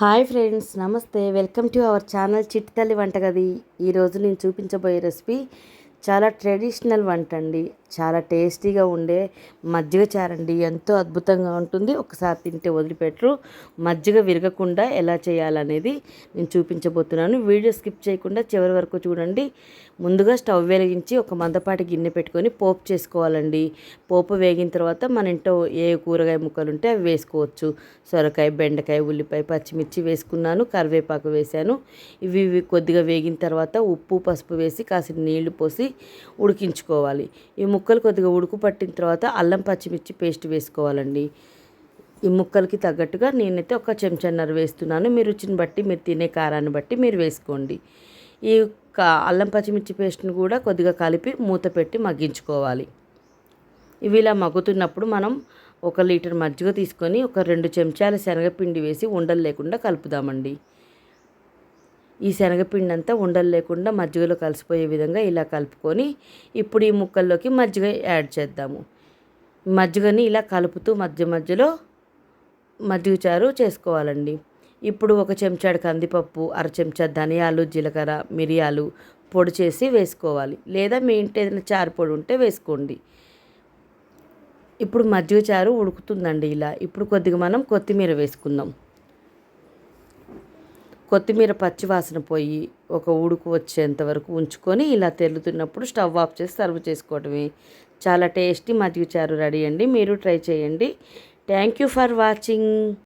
Hi friends నమస్తే. Welcome to our channel చిట్టితల్లి వంటగది. ఈరోజు నేను చూపించబోయే రెసిపీ చాలా ట్రెడిషనల్ వంట అండి చాలా టేస్టీగా ఉండే మజ్జిగ చారండి. ఎంతో అద్భుతంగా ఉంటుంది. ఒకసారి తింటే వదిలిపెట్టరు. మజ్జిగ విరగకుండా ఎలా చేయాలనేది నేను చూపించబోతున్నాను. వీడియో స్కిప్ చేయకుండా చివరి వరకు చూడండి. ముందుగా స్టవ్ వెలిగించి ఒక మందపాటి గిన్నె పెట్టుకొని పోపు చేసుకోవాలండి. పోపు వేగిన తర్వాత మన ఇంట్లో ఏ కూరగాయ ముక్కలు ఉంటే అవి వేసుకోవచ్చు. సొరకాయ బెండకాయ ఉల్లిపాయ పచ్చిమిర్చి వేసుకున్నాను. కరివేపాకు వేశాను. ఇవి ఇవి కొద్దిగా వేగిన తర్వాత ఉప్పు పసుపు వేసి కాసిన నీళ్ళు పోసి ఉడికించుకోవాలి. ఈ ముక్కలు కొద్దిగా ఉడుకు పట్టిన తర్వాత అల్లం పచ్చిమిర్చి పేస్ట్ వేసుకోవాలండి. ఈ ముక్కలకి తగ్గట్టుగా నేనైతే ఒక చెంచాన్నర వేస్తున్నాను. మీ రుచిని బట్టి మీరు తినే కారాన్ని బట్టి మీరు వేసుకోండి. ఈ అల్లం పచ్చిమిర్చి పేస్ట్ని కూడా కొద్దిగా కలిపి మూత పెట్టి మగ్గించుకోవాలి. ఇవి ఇలా మగ్గుతున్నప్పుడు మనం ఒక లీటర్ మజ్జిగ తీసుకొని ఒక రెండు చెంచాల శనగపిండి వేసి ఉండలు లేకుండా కలుపుదామండి. ఈ శనగపిండి అంతా ఉండలు లేకుండా మజ్జిగలో కలిసిపోయే విధంగా ఇలా కలుపుకొని ఇప్పుడు ఈ ముక్కల్లోకి మజ్జిగ యాడ్ చేద్దాము. మజ్జిగని ఇలా కలుపుతూ మధ్య మధ్యలో మజ్జిగ చారు చేసుకోవాలండి. ఇప్పుడు ఒక చెంచాడు కందిపప్పు అర చెంచా ధనియాలు జీలకర్ర మిరియాలు పొడి చేసి వేసుకోవాలి. లేదా మీ ఇంటి ఏదైనా చారు పొడి ఉంటే వేసుకోండి. ఇప్పుడు మజ్జిగ చారు ఉడుకుతుందండి ఇలా. ఇప్పుడు కొద్దిగా మనం కొత్తిమీర వేసుకుందాం. కొత్తిమీర పచ్చివాసన పోయి ఒక ఉడుకు వచ్చేంత వరకు ఉంచుకొని ఇలా తెల్లుతున్నప్పుడు స్టవ్ ఆఫ్ చేసి సర్వ్ చేసుకోవడమే. చాలా టేస్టీ మజ్జిగ చారు రెడీ అండి. మీరు ట్రై చేయండి. Thank you for watching.